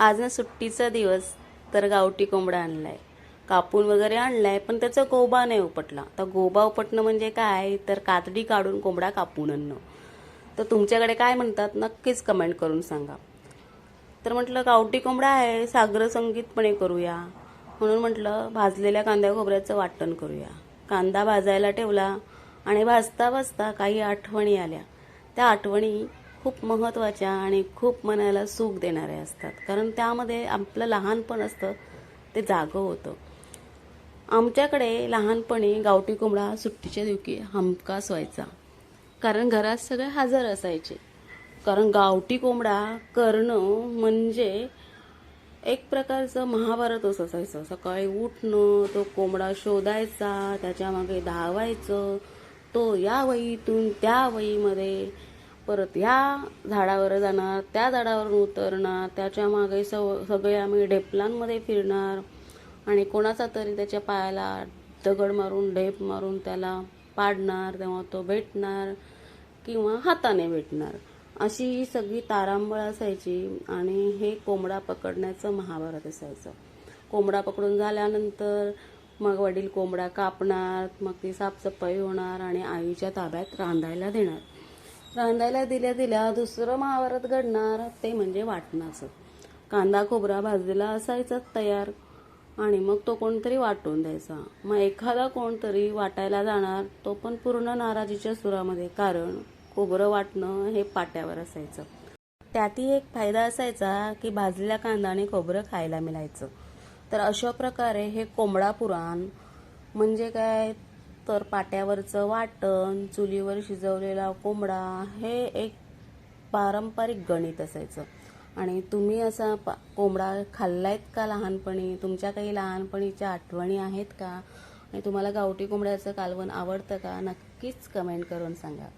आज ना सुट्टीचा दिवस तर गावठी कोंबडा आणलाय. कापून वगैरे आणलाय पण त्याचा गोबा नाही उपटला. तर गोबा उपटणं म्हणजे काय? तर कातडी काढून कोंबडा कापून आणणं. तर तुमच्याकडे काय म्हणतात? नक्कीच कमेंट करून सांगा. तर म्हटलं गावठी कोंबडा आहे सागर संगीतपणे करूया. म्हणून म्हटलं भाजलेल्या कांद्या खोबऱ्याचं वाटण करूया. कांदा भाजायला ठेवला आणि भाजता भाजता काही आठवणी आल्या. त्या आठवणी खूप महत्त्वाच्या आणि खूप मनाला सुख देणाऱ्या असतात. कारण त्यामध्ये आपलं लहानपण असतं ते जागं होतं. आमच्याकडे लहानपणी गावठी कोंबडा सुट्टीच्या दिवशी हमखास व्हायचा. कारण घरात सगळे हजर असायचे. कारण गावठी कोंबडा करणं म्हणजे एक प्रकारचं महाभारतच असायचं. सकाळी उठणं तो कोंबडा शोधायचा त्याच्यामागे धावायचं तो या वहीतून त्या वहीमध्ये परत ह्या झाडावर जाणार त्या झाडावरून उतरणार त्याच्यामागे सव सगळे आम्ही ढेपलांमध्ये फिरणार आणि कोणाचा तरी त्याच्या पायाला दगड मारून ढेप मारून त्याला पाडणार तेव्हा तो भेटणार किंवा हाताने भेटणार. अशी ही सगळी तारांबळ असायची आणि हे कोंबडा पकडण्याचं महाभारत असायचं. कोंबडा पकडून झाल्यानंतर मग वडील कोंबडा कापणार मग ती साफसफाई होणार आणि आईच्या ताब्यात रांधायला देणार. रांधायला दिल्या दिल्या दुसरं महाभारत घडणार ते म्हणजे वाटणाचं. कांदा खोबरा भाजलेला असायचाच तयार आणि मग तो कोणतरी वाटून द्यायचा. मग एखादा कोणतरी वाटायला जाणार तो पण पूर्ण नाराजीच्या सुरामध्ये कारण खोबरं वाटणं हे पाट्यावर असायचं. त्यातही एक फायदा असायचा की भाजलेल्या कांदा आणि खोबरं खायला मिळायचं. तर अशा प्रकारे हे कोंबडा पुराण म्हणजे काय? तर पाट्यावरचं वाटण चुलीवर शिजवलेला कोंबडा हे एक पारंपरिक गणित असायचं. आणि तुम्ही असा पा कोंबडा खाल्लायत का लहानपणी? तुमच्या काही लहानपणीच्या आठवणी आहेत का? आणि तुम्हाला गावठी कोंबड्याचं कालवण आवडतं का? नक्कीच कमेंट करून सांगा.